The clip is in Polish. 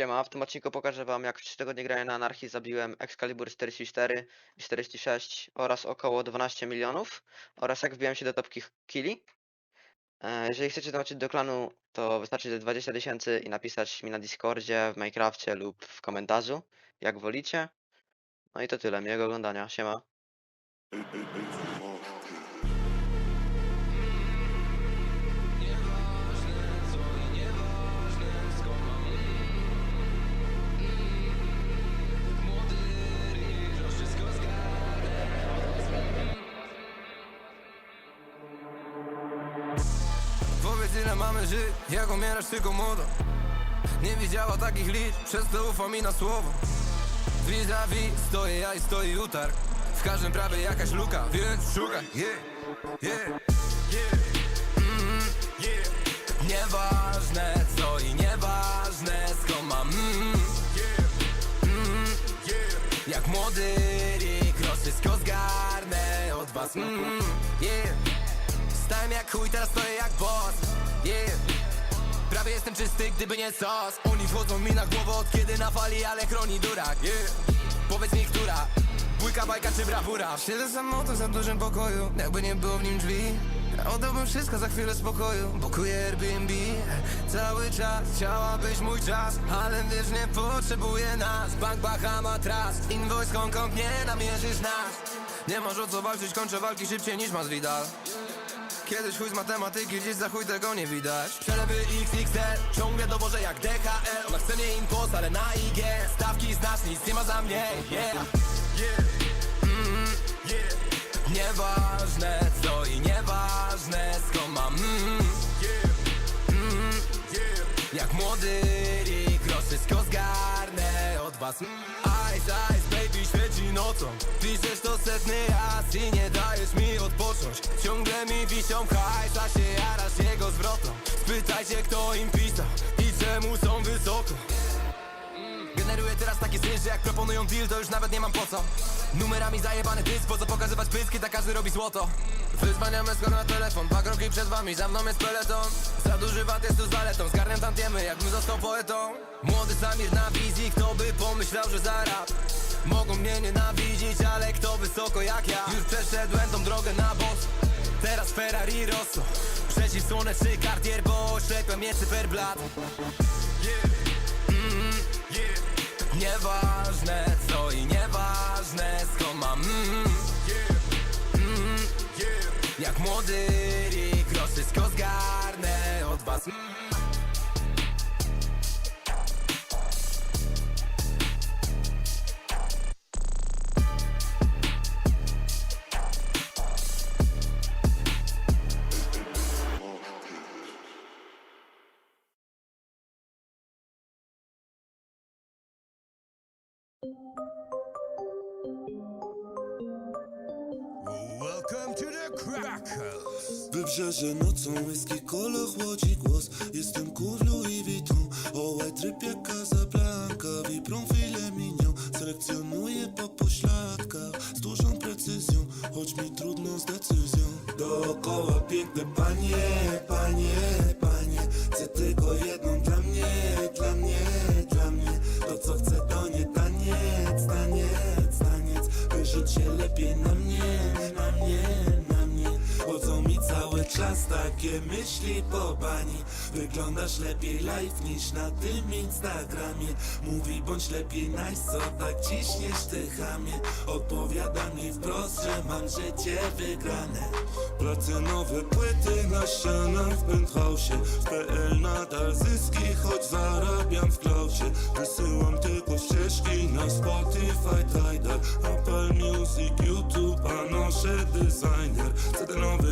Siema, w tym odcinku pokażę wam jak w 3 tygodnie grania na Anarchii zabiłem Excalibur 44 i 46 oraz około 12 milionów oraz jak wbiłem się do topki killi. E, Jeżeli chcecie dołączyć do klanu, to wystarczy 20 tysięcy i napisać mi na Discordzie, w Minecrafcie lub w komentarzu, jak wolicie. No i to tyle, miłego oglądania, siema. Powiedz ile mamy żyć, jak umierasz tylko młodo? Nie widziała takich liczb, przez to ufa mi na słowo. Vis-a-vis, stoję ja i stoi utarg. W każdym prawie jakaś luka, więc szukaj. Yeah, yeah, yeah, mm, yeah. Nieważne co i nieważne skąd mam mm, yeah, mm, yeah. Jak młody Rick Ross wszystko zgarnę od was mm, yeah Stałem jak chuj, teraz stoję jak boss. Yeah. Prawie jestem czysty, gdyby nie sos. Oni wchodzą mi na głowę od kiedy na fali, ale chroni durak. Yeah. Powiedz mi, która? Bójka, bajka czy brawura? Siedzę samotny za dużym pokoju. Jakby nie było w nim drzwi Oddałbym wszystko za chwilę spokoju. Bokuję Airbnb Cały czas chciałabyś mój czas Ale wiesz, nie potrzebuję nas. Bank, Bahama, Trust Invoice, Hongkong, nie namierzysz nas. Nie masz o co walczyć, kończę walki szybciej niż Masvidal Kiedyś chuj z matematyki, dziś za chuj tego nie widać. Przelewy XXL, ciągle dowożę jak DHL Na scenie impost, ale na IG Stawki znasz, nic nie ma za mnie, yeah. Yeah, mm, yeah. Nieważne co i nieważne skąd mam mm, yeah, mm, yeah Jak młody Rick wszystko zgarnę od was mm. Ice, ice, baby świeci nocą. Piszesz setny raz i nie dajesz mi odpocząć. Ciągle mi wisią hajs, się jarasz jego zwrotą Spytajcie kto im pisał i czemu są wysoko. Generuję teraz takie syn, że jak proponują deal, to już nawet nie mam po co. Numerami zajebany dysk, po co pokazywać pyski, tak każdy robi złoto. Wyzwania skoro na telefon, dwa kroki przed wami, za mną jest peleton. Za duży wat jest tu zaletą, zgarniam tantiemy, jakbym został poetą. Młody Samir na wizji, kto by pomyślał, że zarab Mogą mnie nienawidzić, ale kto wysoko jak ja? Już przeszedłem tą drogę na boss Teraz Ferrari Rosso. Przeciwsłoneczny Cartier, bo oślepia mnie cyferblat. Yeah. Nieważne co i nieważne skąd mam. Mm, mm, Jak młody Rick Ross wszystko zgarnę od was. Mm. Welcome to the Crackers. Wybrzeże nocą, whisky, kolor, chłodzi głos. Jestem cool Louis Vuitton O white trip jak Casablanca Wiprą filet mignon Selekcjonuję po pośladkach. Z dużą precyzją. Choć mi trudno z decyzją. Dookoła piękne panie, panie, panie. Chcę tylko jedną dla mnie, dla mnie, dla mnie. To co chcę to nie taniec, taniec, taniec. Wyrzuć się lepiej na mnie, czas takie myśli po bani. Wyglądasz lepiej live niż na tym Instagramie. Mówi bądź lepiej nice, co tak ciśniesz ty chamie. Odpowiada mi wprost, że mam życie wygrane. Prace nowe płyty na ścianach w penthouse'ie W PL nadal zyski, choć zarabiam w klausie. Wysyłam tylko ścieżki na Spotify, Tidal Apple Music, YouTube, a noszę designer